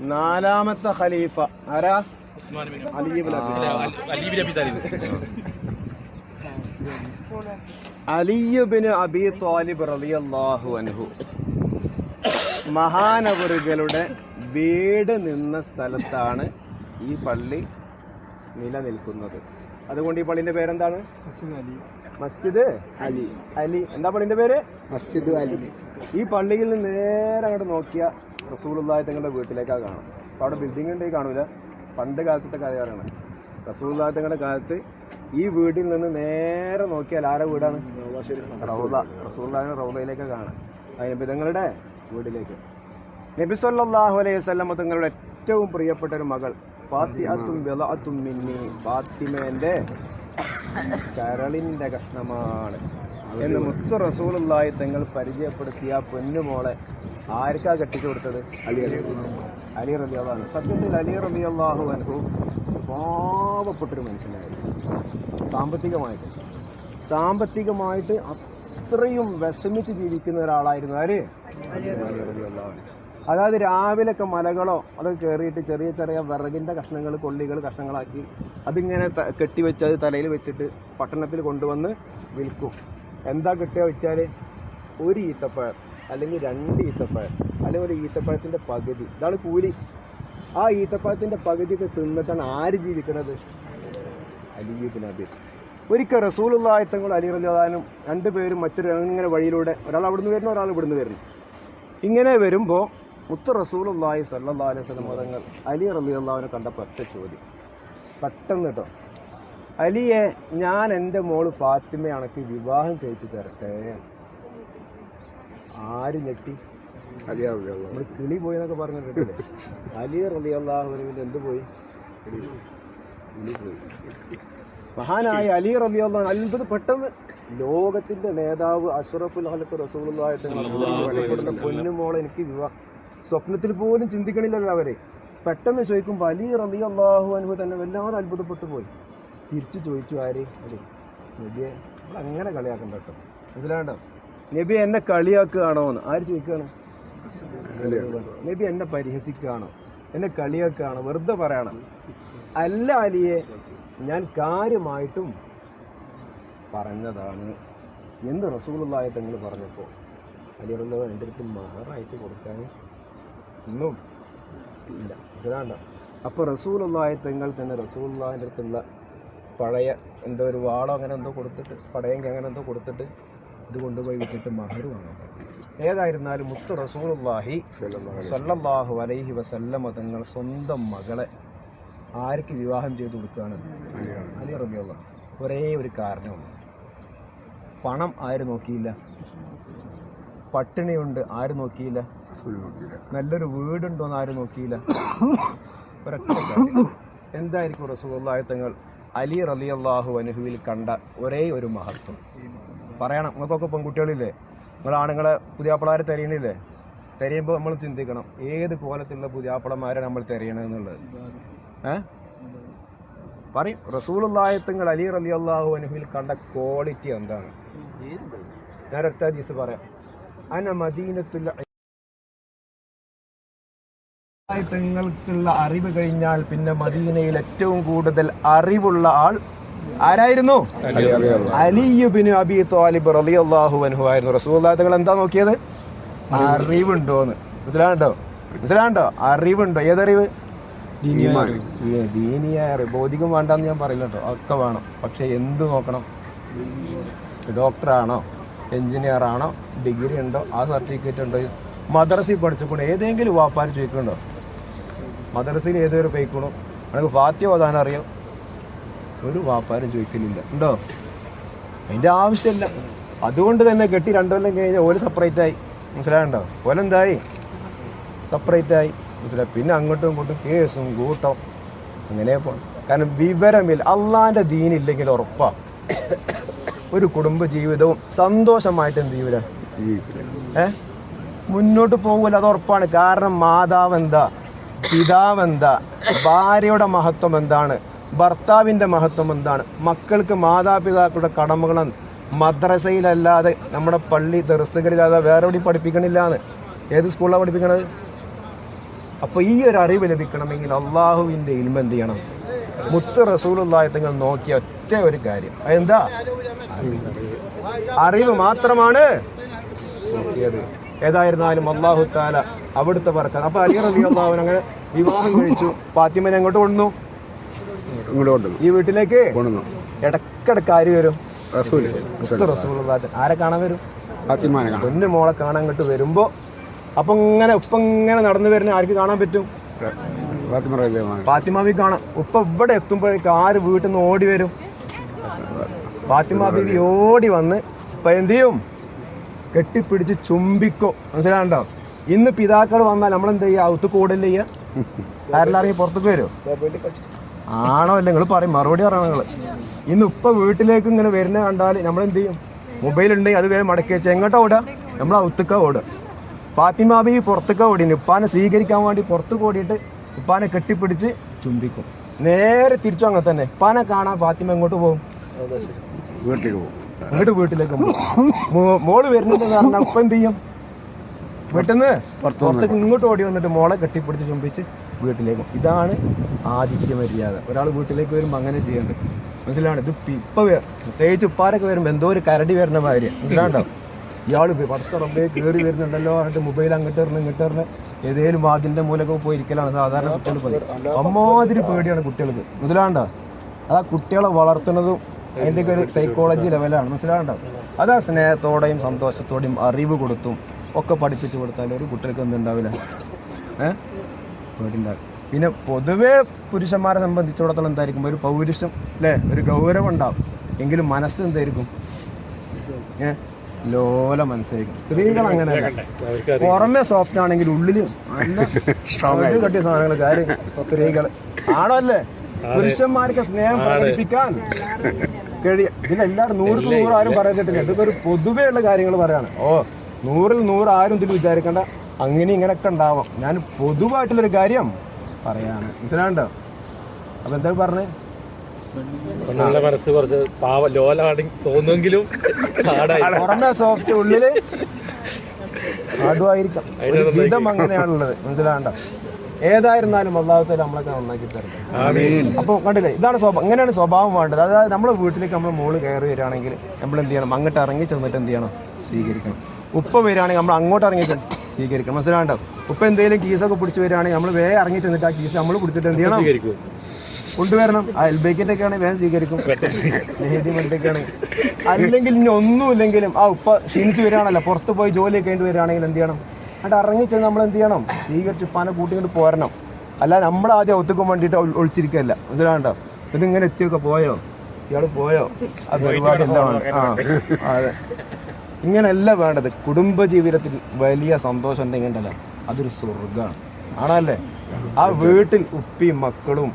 നാലാമത്തെ ഖലീഫ. ആരാ? അലിയുബിന് അബി താലിബ്. റളിയല്ലാഹു അൻഹു. മഹാനവറുകളുടെ വീട് നിന്ന സ്ഥലത്താണ് ഈ പള്ളി നിലനിൽക്കുന്നത്. അതുകൊണ്ട് ഈ പള്ളിന്റെ പേരെന്താണ്? മസ്ജിദ് അലി. അലി. എന്താ പള്ളിന്റെ പേര്? മസ്ജിദ് അലി. ഈ പള്ളിയിൽ നിന്ന് നേരെ അങ്ങോട്ട് നോക്കിയ റസൂലുള്ളാഹി തങ്ങളുടെ വീട്ടിലേക്കാണ് കാണാം അപ്പോൾ അവിടെ ബിൽഡിംഗ് ഉണ്ട് കാണൂല. പണ്ട് കാലത്തെ കാര്യമാണ് റസൂലുള്ളാഹി തങ്ങളുടെ കാലത്ത് ഈ വീട്ടിൽ നിന്ന് നേരെ നോക്കിയാൽ ആരെ വീടാണ്? റൗദ. റസൂലുള്ളാഹിന്റെ റൗദയിലേക്ക് കാണാം അതിന് തങ്ങളുടെ വീട്ടിലേക്ക്. നബി സല്ലല്ലാഹു അലൈഹി വസല്ലം തങ്ങളുടെ ഏറ്റവും പ്രിയപ്പെട്ട ഒരു മകൾ ഫാത്തിഹത്തും ബിളഅത്തും മിന്നി ഫാത്തിമേന്റെ കരളിന്റെ കഷ്ണമാണ്. എന്ന് മുത്ത റസൂലുള്ളാഹി തങ്ങൾ പരിചയപ്പെടുത്തിയ പൊന്നുമോളെ ആർക്കാ കെട്ടിച്ചു കൊടുത്തത്? അലി അലി അലി റബി അള്ളാഹു സത്യത്തിൽ അലി റബി അള്ളാഹു അനുഭവ പാവപ്പെട്ടൊരു മനുഷ്യനായിരുന്നു. സാമ്പത്തികമായിട്ട്. സാമ്പത്തികമായിട്ട് അത്രയും വിഷമിച്ച് ജീവിക്കുന്ന ഒരാളായിരുന്നു ആര്. അതായത് രാവിലെയൊക്കെ മലകളോ അതൊക്കെ കയറിയിട്ട് ചെറിയ ചെറിയ വിറകിന്റെ കഷ്ണങ്ങൾ കൊള്ളികൾ കഷ്ണങ്ങളാക്കി അതിങ്ങനെ കെട്ടിവെച്ച് അത് തലയിൽ വെച്ചിട്ട് പട്ടണത്തിൽ കൊണ്ടുവന്ന് വിൽക്കും. എന്താ കിട്ടുക വെച്ചാൽ ഒരു ഈത്തപ്പഴം അല്ലെങ്കിൽ രണ്ട് ഈത്തപ്പഴം അല്ലെങ്കിൽ ഒരു ഈത്തപ്പഴത്തിന്റെ പകുതി. ഇതാണ് കൂലി. ആ ഈത്തപ്പഴത്തിന്റെ പകുതിയൊക്കെ തിന്നിട്ടാണ് ആര് ജീവിക്കുന്നത്? അലിയുബിൻ അബി ഒരിക്കൽ റസൂലുള്ളാഹി ആയത്തങ്ങൾ അലി റലിയാനും രണ്ടുപേരും മറ്റൊരു ഇങ്ങനെ വഴിയിലൂടെ ഒരാൾ അവിടുന്ന് വരുന്നു ഒരാൾ ഇവിടുന്ന് വരുന്നു. ഇങ്ങനെ വരുമ്പോൾ മുത്ത റസൂലുള്ളാഹി സല്ലല്ലാഹു അലൈഹി വസല്ലം അലി റളിയല്ലാഹുവിനെ കണ്ടപ്പോൾ ഒറ്റ ചോദ്യം. പെട്ടെന്ന് കേട്ടോ. അലിയെ ഞാൻ എന്റെ മോൾ ഫാത്തിമ അണക്ക് വിവാഹം കഴിച്ചു തരട്ടെ. ആര് ഞെട്ടി? നമ്മൾ കിളി പോയി എന്നൊക്കെ പറഞ്ഞിട്ടില്ലേ അലി റളിയല്ലാഹുവിന് എന്ത് പോയി? മഹാനായ അലി റളിയല്ലാഹു അത്ഭുത പെട്ടെന്ന് ലോകത്തിന്റെ നേതാവ് അഷ്റഫുൽ ഹലക്ക് റസൂലുള്ളാഹി പൊന്നു പൊന്നുമോളെ എനിക്ക് വിവാഹം സ്വപ്നത്തിൽ പോലും ചിന്തിക്കണില്ലല്ലോ അവരെ. പെട്ടെന്ന് ചോദിക്കുമ്പോൾ അലി റബി അള്ളാഹു അനുഭവം തന്നെ വല്ലാതെ അത്ഭുതപ്പെട്ടു പോയി. തിരിച്ചു ചോദിച്ചു ആര്? അല്ലേ നബിയെ. നമ്മൾ അങ്ങനെ കളിയാക്കണ്ട കേട്ടോ. മനസ്സിലാണ്ടോ നബി എന്നെ കളിയാക്കുകയാണോ എന്ന്. ആര് ചോദിക്കുകയാണ്? നബി എന്നെ പരിഹസിക്കുകയാണോ? എന്നെ കളിയാക്കുകയാണോ? വെറുതെ പറയണം. അല്ല അലിയെ ഞാൻ കാര്യമായിട്ടും പറഞ്ഞതാണ്. എന്ത് റസൂലുള്ളാഹി തങ്ങൾ പറഞ്ഞപ്പോൾ അലി റസൂൽ എന്റെ അടുത്ത് മാറായിട്ട് കൊടുക്കാൻ ഒന്നും ഇല്ല. മനസ്സിലാണ്ടോ അപ്പോൾ റസൂലുള്ളാഹി തങ്ങൾ തന്നെ റസൂലുള്ളാഹിന്റെ അടുത്തുള്ള പഴയ എന്തോ ഒരു വാളോ അങ്ങനെ എന്തോ കൊടുത്തിട്ട് പടയെങ്കിൽ അങ്ങനെ എന്തോ കൊടുത്തിട്ട് ഇത് കൊണ്ടുപോയി വിട്ടിട്ട് മഹർ വാങ്ങാൻ ഏതായിരുന്നാലും മുത്ത് റസൂലുള്ളാഹി സല്ലല്ലാഹു അലൈഹി വസല്ലമ തങ്ങൾ സ്വന്തം മകളെ ആർക്ക് വിവാഹം ചെയ്തു കൊടുക്കുകയാണ്? അലി റബിയുള്ള ഒരേ ഒരു കാരണമാണ് പണം ആര് നോക്കിയില്ല? പട്ടിണിയുണ്ട് ആര് നോക്കിയില്ല? നല്ലൊരു വീടുണ്ടോന്ന് ആര് നോക്കിയില്ല? ഒരൊറ്റ എന്തായിരിക്കും റസൂലുള്ളാഹി തങ്ങൾ അലി റളിയല്ലാഹു അനുഹുവിൽ കണ്ട ഒരേ ഒരു മഹത്വം. പറയണം. നിങ്ങൾക്കൊക്കെ പെൺകുട്ടികളില്ലേ? നിങ്ങൾ ആണുങ്ങളെ പുതിയാപ്പിളാരെ തെരയണില്ലേ? തെരയുമ്പോൾ നമ്മൾ ചിന്തിക്കണം. ഏത് കോലത്തിലുള്ള പുതിയാപ്പിളമാരെ നമ്മൾ തെരയണമെന്നുള്ളത് ഏ? പറയും. റസൂലുള്ളായത്തുങ്ങൾ അലി റളിയല്ലാഹു അനുഹുവിൽ കണ്ട ക്വാളിറ്റി എന്താണ്? ഞാൻ ഒറ്റ ദിവസം പറയാം. അന മദീനത്തുൽ തങ്ങൾക്കുള്ള അറിവ് കഴിഞ്ഞാൽ പിന്നെ മദീനയിൽ ഏറ്റവും കൂടുതൽ അറിവുള്ള ആൾ ആരായിരുന്നു? അലിയുബിന് അബി താലിബ് അള്ളാഹു അൻഹു ആയിരുന്നു. റസൂലുള്ളാഹി തങ്ങൾ എന്താ നോക്കിയത്? അറിവുണ്ടോന്ന്. മനസ്സിലാണ്ടോ മനസ്സിലാണ്ടോ അറിവുണ്ടോ? ഏതറിവ്? ദീനിയായ അറിവ്. ഭൗതികം വേണ്ടെന്ന് ഞാൻ പറയില്ല കേട്ടോ. ഒക്കെ വേണം. പക്ഷെ എന്ത് നോക്കണം? ഡോക്ടറാണോ? എഞ്ചിനീയർ ആണോ ഡിഗ്രി ഉണ്ടോ ആ സർട്ടിഫിക്കറ്റ് ഉണ്ടോ മദ്രസയിൽ പഠിച്ചപ്പോൾ ഏതെങ്കിലും വാപ്പാർ ചോദിക്കുന്നുണ്ടോ? മദ്രസയിൽ ഏതൊരു പോയിക്കണോ നമുക്ക് ഫാത്യ ഓതാൻ അറിയാം. ഒരു വാപ്പാരും ചോദിക്കലില്ല. ഉണ്ടോ? അതിന്റെ ആവശ്യമില്ല. അതുകൊണ്ട് തന്നെ കെട്ടി രണ്ടു കൊല്ലം കഴിഞ്ഞാൽ ഓൽ സെപ്പറേറ്റ് ആയി. മനസ്സിലായുണ്ടോ ഓലെന്തായി? സെപ്പറേറ്റ് ആയി. മനസ്സിലായി? പിന്നെ അങ്ങോട്ടും ഇങ്ങോട്ടും കേസും കൂട്ടം. അങ്ങനെ പോകണം കാരണം വിവരമില്ല. അള്ളാന്റെ ദീനില്ലെങ്കിൽ ഉറപ്പാണ് ഒരു കുടുംബ ജീവിതവും സന്തോഷമായിട്ട് എന്ത് ചെയ്യൂല? ഏ? മുന്നോട്ട് പോകില്ല അത് ഉറപ്പാണ്. കാരണം മാതാവ് എന്താ പിതാവ് എന്താ ഭാര്യയുടെ മഹത്വം എന്താണ്? ഭർത്താവിന്റെ മഹത്വം എന്താണ്? മക്കൾക്ക് മാതാപിതാക്കളുടെ കടമകൾ മദ്രസയിലല്ലാതെ നമ്മുടെ പള്ളി തെറസുകളില്ലാതെ വേറെ എവിടെയും പഠിപ്പിക്കണില്ല എന്ന് ഏത് സ്കൂളിലാണ് പഠിപ്പിക്കണത്? അപ്പോൾ ഈ ഒരു അറിവ് ലഭിക്കണമെങ്കിൽ അള്ളാഹുവിന്റെ ഇൽമ എന്ത് ചെയ്യണം? മുത്ത് റസൂലുള്ളാഹി തങ്ങൾ നോക്കിയ ഒറ്റ ഒരു കാര്യം. അതെന്താ? അറിവ് മാത്രമാണ്. ഏതായിരുന്നാലും അള്ളാഹു താല അവിടുത്തെ പറക്കാൻ അപ്പൊ അലി റബി അള്ളാഹുവിൻ അങ്ങനെ വിവാഹം കഴിച്ചു ഫാത്തിമനെ അങ്ങോട്ട് കൊണ്ടു ഈ വീട്ടിലേക്ക്? ഇടക്കിടക്ക് ആര് വരും. ആരെ കാണാൻ വരും? എന്റെ പൊന്നു മോളെ കാണാൻ ഇങ്ങോട്ട് വരുമ്പോ അപ്പൊ ഇങ്ങനെ ഉപ്പ ഇങ്ങനെ നടന്നു വരുന്ന ആർക്ക് കാണാൻ പറ്റും? ഫാത്തിമാബി കാണാം. ഉപ്പ ഇവിടെ എത്തുമ്പോഴേക്ക് ആര് വീട്ടിൽ നിന്ന് ഓടി വരും? ഫാത്തിമാബി ഓടി വന്ന് ഇപ്പൊ എന്ത് ചെയ്യും? കെട്ടിപ്പിടിച്ച് ചുംബിക്കോ. മനസ്സിലാണ്ടോ ഇന്ന് പിതാക്കൾ വന്നാൽ നമ്മൾ എന്ത് ചെയ്യുക ഔത്ത് കൂടല്ലേ ചെയ്യുക ആരെല്ലാറിയും പുറത്തേക്ക് വരുമോ ആണോ? അല്ല നിങ്ങൾ പറയും. മറുപടി പറയണം നിങ്ങൾ ഇന്ന് ഇപ്പൊ വീട്ടിലേക്ക് ഇങ്ങനെ വരുന്ന കണ്ടാൽ നമ്മൾ എന്ത് ചെയ്യും? മൊബൈൽ ഉണ്ടെങ്കിൽ അത് വേഗം മടക്കി വെച്ച് എങ്ങോട്ടാ ഓടുക? നമ്മൾ ഔത്തുക്ക ഓടുക. ഫാത്തിമാബി പുറത്തേക്ക ഓടി. ഉപ്പാനെ സ്വീകരിക്കാൻ വേണ്ടി പുറത്ത് ഓടിയിട്ട് ഉപ്പാനെ കെട്ടിപ്പിടിച്ച് ചുംബിക്കും. നേരെ തിരിച്ചു അങ്ങനെ തന്നെ. ഉപ്പാനെ കാണാൻ ഫാത്തിമ എങ്ങോട്ട് പോകും? വീട്ടിലേക്ക് പോകും. വീട്ടിലേക്ക് മോൾ വരുന്നത് കാരണം ഉപ്പ എന്ത് ചെയ്യും? വീട്ടിൽ നിന്ന് പുറത്തേക്ക് ഇങ്ങോട്ട് ഓടി വന്നിട്ട് മോളെ കെട്ടിപ്പിടിച്ച് ചുംബിച്ച് വീട്ടിലേക്ക്. ഇതാണ് ആദിത്യ മര്യാദ. ഒരാൾ വീട്ടിലേക്ക് വരുമ്പോൾ അങ്ങനെ ചെയ്യേണ്ടത് മനസ്സിലാണ് ഇത് ഇപ്പൊ പ്രത്യേകിച്ച് ഉപ്പാരൊക്കെ വരുമ്പോൾ എന്തോ ഒരു കരടി വരുന്ന മാതിരി. മനസ്സിലാണ്ടോ ഇയാൾ പത്ത് റബ്ബേ കയറി വരുന്നുണ്ടല്ലോ എന്നിട്ട് മൊബൈൽ അങ്ങോട്ട് എറിഞ്ഞ് ഇങ്ങോട്ട് എറിഞ്ഞ് ഏതേലും വാതിലിന്റെ മൂലൊക്കെ പോയിരിക്കലാണ് സാധാരണ കുട്ടികൾ പതിവ്. അമ്മാതിരി പേടിയാണ് കുട്ടികൾക്ക്. മനസ്സിലാണ്ടോ അതാ കുട്ടികളെ വളർത്തുന്നതും അതിന്റെയൊക്കെ ഒരു സൈക്കോളജി ലെവലാണ് മനസ്സിലാണ്ടോ അതാ സ്നേഹത്തോടെയും സന്തോഷത്തോടെയും അറിവ് കൊടുത്തും ഒക്കെ പഠിപ്പിച്ചു കൊടുത്താൽ ഒരു കുട്ടികൾക്ക് എന്തുണ്ടാവില്ല ഏഹ് പേടിണ്ടാവും പിന്നെ പൊതുവേ പുരുഷന്മാരെ സംബന്ധിച്ചിടത്തോളം എന്തായിരിക്കും? ഒരു പൗരുഷം അല്ലേ? ഒരു ഗൗരവം ഉണ്ടാവും. എങ്കിലും മനസ്സ് എന്തായിരിക്കും? ഏഹ് ലോല മനസ്സായിരിക്കും. സ്ത്രീകൾ അങ്ങനെ പുറമെ സോഫ്റ്റ് ആണെങ്കിൽ ഉള്ളിലും നല്ല ഒരു കട്ടിയ സാധനങ്ങൾ കാര്യം സ്ത്രീകൾ ആണോ അല്ലേ പുരുഷന്മാർക്ക് സ്നേഹം പ്രകടിപ്പിക്കാൻ കഴിയ ഇതിലെല്ലാവരും നൂറ് നൂറ് ആരും പറയത്തിട്ടില്ല. ഇതൊക്കെ ഒരു പൊതുവേ ഉള്ള കാര്യങ്ങൾ പറയാണ്. ഓ നൂറിൽ നൂറ് ആരും ഇതിൽ വിചാരിക്കേണ്ട. അങ്ങനെ ഇങ്ങനെയൊക്കെ ഉണ്ടാവാം. ഞാൻ പൊതുവായിട്ടുള്ളൊരു കാര്യം പറയാണ്. മനസ്സിലാണ്ടോ അപ്പൊ എന്താ പറഞ്ഞേ? പെണ്ണുങ്ങളുടെ മനസ്സ് കുറച്ച് പാവ ലോലാണ് തോന്നുമെങ്കിലും പുറമെ സോഫ്റ്റ് ഉള്ളിൽ ആടുമായിരിക്കാം. വിധം അങ്ങനെയാണുള്ളത്. മനസ്സിലാണ്ടോ ഏതായിരുന്നാലും അള്ളാഹത്തെ നമ്മളൊക്കെ നന്നാക്കി തരട്ടെ. അപ്പോൾ കണ്ടില്ലേ ഇതാണ് സ്വഭാവം ഇങ്ങനെയാണ് സ്വഭാവം വേണ്ടത്. അതായത് നമ്മുടെ വീട്ടിലേക്ക് നമ്മൾ മോൾ കയറി വരികയാണെങ്കിൽ നമ്മൾ എന്ത് ചെയ്യണം? അങ്ങോട്ട് ഇറങ്ങി ചെന്നിട്ട് എന്ത് ചെയ്യണം? സ്വീകരിക്കണം. ഉപ്പ വരികയാണെങ്കിൽ നമ്മൾ അങ്ങോട്ട് ഇറങ്ങി സ്വീകരിക്കും സ്വീകരിക്കണം. മനസ്സിലാണ്ടോ ഉപ്പ എന്തെങ്കിലും കീസൊക്കെ പിടിച്ച് വരികയാണെങ്കിൽ നമ്മൾ വേഗം ഇറങ്ങി ചെന്നിട്ട് ആ കീസ് നമ്മൾ പിടിച്ചിട്ട് എന്ത് ചെയ്യണം? കൊണ്ടുവരണം. ആ എൽബേക്കിന്റെ ഒക്കെ ആണെങ്കിൽ വേഗം സ്വീകരിക്കും. ആണെങ്കിൽ അല്ലെങ്കിൽ ഇനി ഒന്നുമില്ലെങ്കിലും ആ ഉപ്പ ക്ഷീണിച്ച് വരികയാണല്ലോ. പുറത്ത് പോയി ജോലിയൊക്കെ ആയിട്ട് വരികയാണെങ്കിൽ എന്ത് ചെയ്യണം? എന്നിട്ട് ഇറങ്ങിച്ചെന്ന് നമ്മൾ എന്ത് ചെയ്യണം? സ്വീകരിച്ച് ഉപ്പാനെ കൂട്ടിക്കൊണ്ട് പോരണം. അല്ല നമ്മൾ ആദ്യം ഒത്തുക്കാൻ വേണ്ടിയിട്ട് ഒളിച്ചിരിക്കല്ല മനസ്സിലാണ്ടോ ഇത് ഇങ്ങനെ എത്തിയൊക്കെ പോയോ? ഇയാൾ പോയോ? അത് ഒരുപാട് എന്താണ് ആ അതെ. ഇങ്ങനെയല്ല വേണ്ടത്. കുടുംബ ജീവിതത്തിൽ വലിയ സന്തോഷം ഉണ്ടെങ്കിൽ ഉണ്ടല്ലോ അതൊരു സ്വർഗമാണ് ആണല്ലേ? ആ വീട്ടിൽ ഉപ്പിയും മക്കളും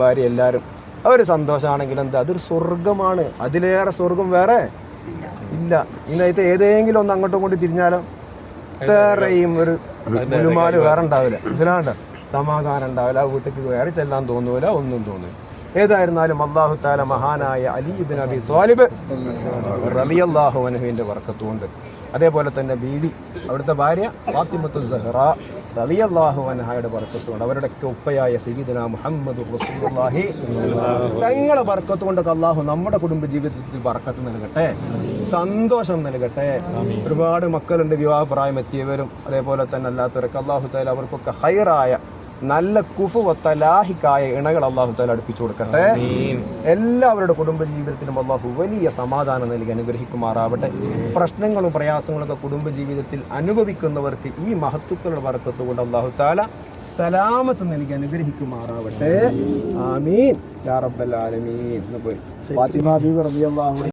ഭാര്യ എല്ലാവരും അവർ സന്തോഷമാണെങ്കിൽ എന്താ? അതൊരു സ്വർഗമാണ് അതിലേറെ സ്വർഗം വേറെ ഇല്ല. ഇന്നത്തെ ഏതെങ്കിലും ഒന്ന് അങ്ങോട്ടും ഇങ്ങോട്ടും തിരിഞ്ഞാലോ? ഇത്രയും ഒരു ഒരുമാൽ വേറെ ഉണ്ടാവില്ല. ഇതിലാണ്ട്? സമാധാനം ഉണ്ടാവില്ല. ആ വീട്ടിലേക്ക് വേറെ ചെല്ലാൻ തോന്നൂല ഒന്നും തോന്നില്ല ഏതായിരുന്നാലും അള്ളാഹു താല മഹാനായ അലിബിൻ അബി ത്വാലിബ് അള്ളാഹു അനുഹുവിന്റെ വർക്കത്തുകൊണ്ട് അതേപോലെ തന്നെ ബീവി അവിടുത്തെ ഭാര്യ ഫാത്തിമത്തു സഹറ അള്ളാഹു അൻഹയുടെ വർക്കത്തുകൊണ്ട് അവരുടെയൊക്കെ ഉപ്പയായ സീദന മുഹമ്മദ് തങ്ങളെ വർക്കത്തുകൊണ്ടൊക്കെ അള്ളാഹു നമ്മുടെ കുടുംബ ജീവിതത്തിൽ വർക്കത്ത് നൽകട്ടെ സന്തോഷം നൽകട്ടെ. ഒരുപാട് മക്കളുണ്ട് വിവാഹപ്രായം എത്തിയവരും അതേപോലെ തന്നെ അല്ലാത്തവരൊക്കെ അള്ളാഹു താല അവർക്കൊക്കെ ഹൈറായ നല്ല കുഫുവത്തലാഹിക്കായ ഇണകൾ അള്ളാഹു താല അടുപ്പിച്ചു കൊടുക്കട്ടെ. എല്ലാവരുടെ കുടുംബ ജീവിതത്തിലും അള്ളാഹു വലിയ സമാധാനം നൽകി അനുഗ്രഹിക്കുമാറാവട്ടെ. പ്രശ്നങ്ങളും പ്രയാസങ്ങളും ഒക്കെ കുടുംബ ജീവിതത്തിൽ അനുഭവിക്കുന്നവർക്ക് ഈ മഹത്വക്കളുടെ വർക്കത്ത് കൊണ്ട് അള്ളാഹു താല സലാമത്ത് നൽകി അനുഗ്രഹിക്കുമാറാവട്ടെ. ആമീൻ. യാ റബ്ബൽ ആലമീൻ. എന്ന് പോയി. ഫാത്തിമ റളിയല്ലാഹു